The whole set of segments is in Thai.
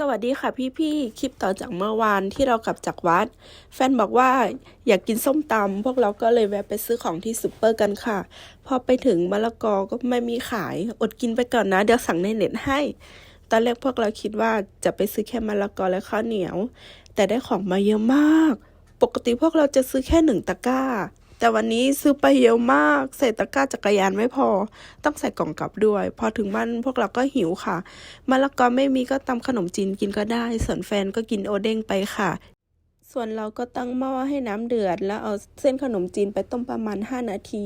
สวัสดีค่ะพี่ๆ คลิปต่อจากเมื่อวานที่เรากลับจากวัด แฟนบอกว่าอยากกินส้มตำพวกเราก็เลยแวะไปซื้อของที่ซูเปอร์กันค่ะ พอไปถึงมะละกอก็ไม่มีขาย อดกินไปก่อนนะ เดี๋ยวสั่งในเน็ตให้ ตอนแรกพวกเราคิดว่าจะไปซื้อแค่มะละกอและข้าวเหนียว แต่ได้ของมาเยอะมาก ปกติพวกเราจะซื้อแค่หนึ่งตะกร้า แต่วันนี้ซื้อไปเยอะมากใส่ตะกร้าจักรยานไม่พอ ต้องใส่กล่องกลับด้วย พอถึงบ้านพวกเราก็หิวค่ะมะละกอไม่มีก็ตำขนมจีนกินก็ได้ ส่วนแฟนก็กินโอเด้งไปค่ะ ส่วนเราก็ตั้งหม้อให้น้ำเดือด แล้วเอาเส้นขนมจีนไปต้มประมาณ 5 นาที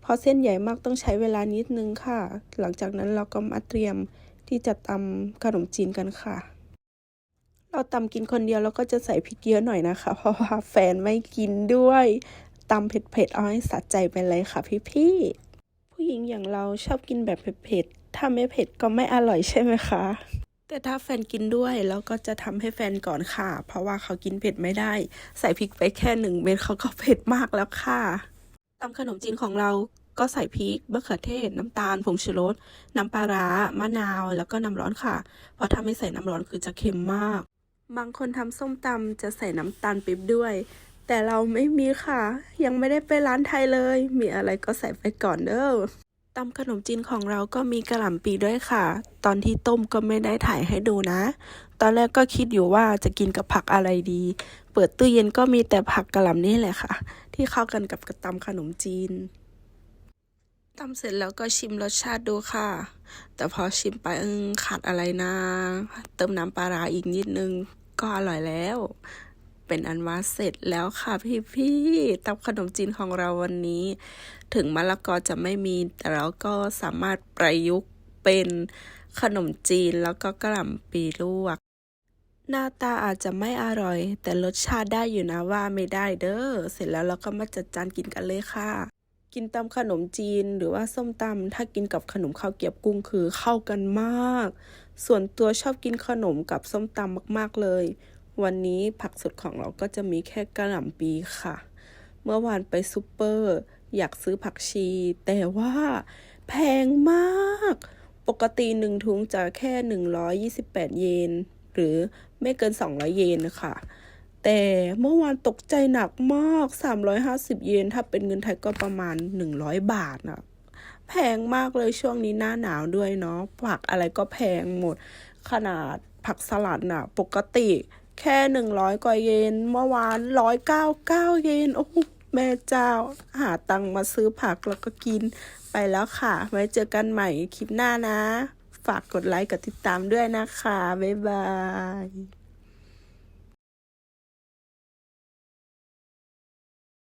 เพราะเส้นใหญ่มากต้องใช้เวลานิดนึงค่ะ หลังจากนั้นเราก็มาเตรียมที่จะตำขนมจีนกันค่ะเราตำกินคนเดียวเราก็จะใส่พริกเยอะหน่อยนะคะ เพราะว่าแฟนไม่กินด้วย ตำเผ็ดๆเอาให้สะใจไปเลยค่ะพี่ๆผู้หญิงอย่างเราชอบกินแบบเผ็ดๆถ้าไม่เผ็ดก็ไม่อร่อยใช่ไหมคะ แต่ถ้าแฟนกินด้วยเราก็จะทำให้แฟนก่อนค่ะ เพราะว่าเขากินเผ็ดไม่ได้ ใส่พริกไปแค่หนึ่งเม็ดเขาก็เผ็ดมากแล้วค่ะตำขนมจีนของเราก็ใส่พริกมะเขือเทศ น้ำตาล ผงชูรส น้ำปลาร้า มะนาว แล้วก็น้ำร้อนค่ะ เพราะถ้าไม่ใส่น้ำร้อนคือจะเค็มมาก บางคนทำส้มตำจะใส่น้ำตาลปี๊บด้วย แต่เราไม่มีค่ะ ยังไม่ได้ไปร้านไทยเลย มีอะไรก็ใส่ไปก่อนเด้อตำขนมจีนของเราก็มีกระหล่ำปีด้วยค่ะ ตอนที่ต้มก็ไม่ได้ถ่ายให้ดูนะ ตอนแรกก็คิดอยู่ว่าจะกินกับผักอะไรดี เปิดตู้เย็นก็มีแต่ผักกระหล่ำนี่แหละค่ะ ที่เข้ากันกับกระตำขนมจีนตำเสร็จแล้วก็ชิมรสชาติดูค่ะ แต่พอชิมไปเออขาดอะไรนะ เติมน้ำปลาร้าอีกนิดนึง ก็อร่อยแล้ว เป็นอันว่าเสร็จแล้วค่ะพี่พี่ๆตำขนมจีนของเราวันนี้ ถึงมะละกอจะไม่มีแต่เราก็สามารถประยุกต์เป็นขนมจีนแล้วก็กระหล่ำปีลวก หน้าตาอาจจะไม่อร่อย แต่รสชาติได้อยู่นะว่าไม่ได้เด้อเสร็จแล้วเราก็มาจัดจานกินกันเลยค่ะ กินตำขนมจีนหรือว่าส้มตำถ้ากินกับขนมข้าวเกี๊ยวกุ้งคือเข้ากันมาก ส่วนตัวชอบกินขนมกับส้มตำมากๆเลย วันนี้ผักสดของเราก็จะมีแค่กระหล่ำปีค่ะ เมื่อวานไปซูเปอร์ อยากซื้อผักชี แต่ว่า แพงมาก ปกติหนึ่งถุงจะแค่ 128 เยน หรือไม่เกิน 200 เยนนะคะ แต่เมื่อวานตกใจหนักมาก 350 เยน ถ้าเป็นเงินไทยก็ประมาณ 100 บาทนะแพงมากเลยช่วงนี้หน้าหนาวด้วยเนาะผักอะไรก็แพงหมด ขนาดผักสลัดน่ะ ปกติ แค่หนึ่งร้อยกว่าเยนเมื่อวานร้อยเก้าเก้าเยนโอ้แม่เจ้า หาตังมาซื้อผักแล้วก็กินไปแล้วค่ะ ไว้เจอกันใหม่คลิปหน้านะ ฝากกดไลค์กดติดตามด้วยนะคะ บ๊ายบาย